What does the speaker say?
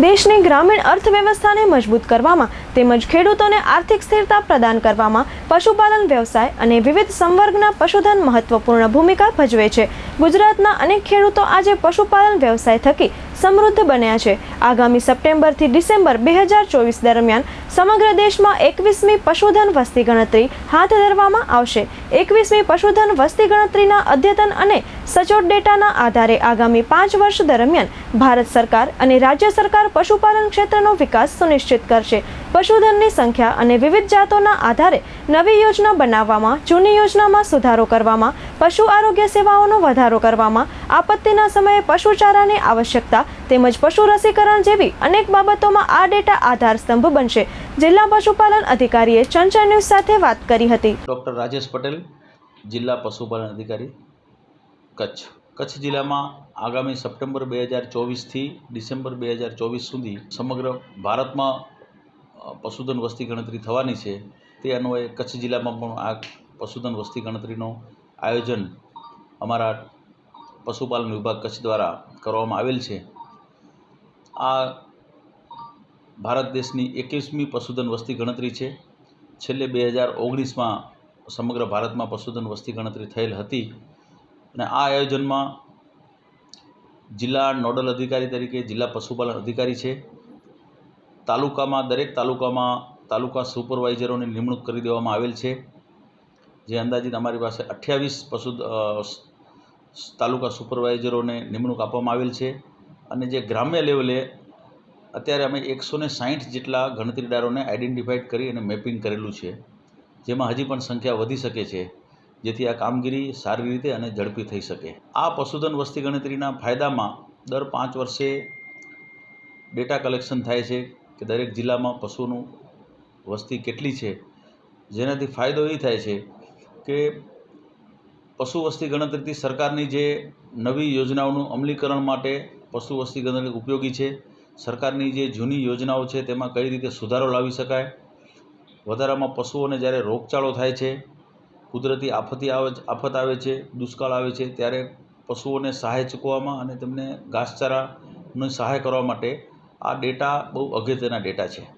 દેશની ગ્રામીણ અર્થવ્યવસ્થાને મજબૂત કરવામાં તેમજ ખેડૂતોને આર્થિક સ્થિરતા પ્રદાન કરવામાં પશુપાલન વ્યવસાય અને વિવિધ સંવર્ગના પશુધન મહત્વપૂર્ણ ભૂમિકા ભજવે છે. ગુજરાતના અનેક ખેડૂતો આજે પશુપાલન વ્યવસાય થકી સમૃદ્ધ બન્યા છે. આગામી સપ્ટેમ્બરથી ડિસેમ્બર બે હજાર ચોવીસ દરમિયાન સમગ્ર દેશમાં એકવીસમી પશુધન વસ્તી ગણતરી હાથ ધરવામાં આવશે. એકવીસમી પશુધન વસ્તી ગણતરીના અદ્યતન અને સચોટ ડેટાના આધારે આગામી પાંચ વર્ષ દરમિયાન ભારત સરકાર અને રાજ્ય સરકાર પશુપાલન ક્ષેત્રનો વિકાસ સુનિશ્ચિત કરશે. પશુધનની સંખ્યા અને વિવિધ જાતોના આધારે નવી યોજના બનાવવામાં, જૂની યોજનામાં સુધારો કરવામાં, પશુ આરોગ્ય સેવાઓનો વધારો કરવામાં આપત્તિના સમયે પશુચારાની આવશ્યકતા તેમજ પશુ રસીકરણ જેવી અનેક બાબતોમાં આ ડેટા આધાર સ્તંભ બનશે. જિલ્લા પશુપાલન અધિકારીએ ચંચળ ન્યૂઝ સાથે વાત કરી હતી. ડૉક્ટર રાજેશ પટેલ, જિલ્લા પશુપાલન અધિકારી, કચ્છ. કચ્છ જિલ્લામાં આગામી સપ્ટેમ્બર બે હજાર ચોવીસથી ડિસેમ્બર બે હજાર ચોવીસ સુધી સમગ્ર ભારતમાં પશુધન વસ્તી ગણતરી થવાની છે. તે અન્વયે કચ્છ જિલ્લામાં પણ આ પશુધન વસ્તી ગણતરીનું આયોજન અમારા પશુપાલન વિભાગ કચ્છ દ્વારા કરવામાં આવેલ છે. આ ભારત દેશની એકવીસમી પશુધન વસ્તી ગણતરી છે. છેલ્લે બે હજાર ઓગણીસમાં સમગ્ર ભારતમાં પશુધન વસ્તી ગણતરી થયેલ હતી અને આ આયોજનમાં જિલ્લા નોડલ અધિકારી તરીકે જિલ્લા પશુપાલન અધિકારી છે. તાલુકામાં દરેક તાલુકામાં તાલુકા સુપરવાઇઝરોની નિમણૂક કરી દેવામાં આવેલ છે. જે અંદાજિત અમારી પાસે અઠ્યાવીસ પશુ તાલુકા સુપરવાઇઝરોને નિમણૂક આપવામાં આવેલ છે અને જે ગ્રામ્ય લેવલે અત્યારે અમે એકસો ને સાહીઠ જેટલા ગણતરીદારોને આઈડેન્ટિફાઈડ કરી અને મેપિંગ કરેલું છે, જેમાં હજી પણ સંખ્યા વધી શકે છે, જેથી આ કામગીરી સારી રીતે અને ઝડપી થઈ શકે. આ પશુધન વસ્તી ગણતરીના ફાયદામાં દર પાંચ વર્ષે ડેટા કલેક્શન થાય છે કે દરેક જિલ્લામાં પશુનું વસ્તી કેટલી છે, જેનાથી ફાયદો એ થાય છે કે પશુ વસ્તી ગણતરીથી સરકારની જે નવી યોજનાઓનું અમલીકરણ માટે પશુ વસ્તી ગણતરી ઉપયોગી છે, સરકારની જે જૂની યોજનાઓ છે તેમાં કઈ રીતે સુધારો લાવી શકાય, વધારામાં પશુઓને જ્યારે રોગચાળો થાય છે, કુદરતી આફતી આવે આફત આવે છે, દુષ્કાળ આવે છે, ત્યારે પશુઓને સહાય ચૂકવવામાં અને તેમને ઘાસચારાની સહાય કરવા માટે આ ડેટા બહુ અગત્યના ડેટા છે.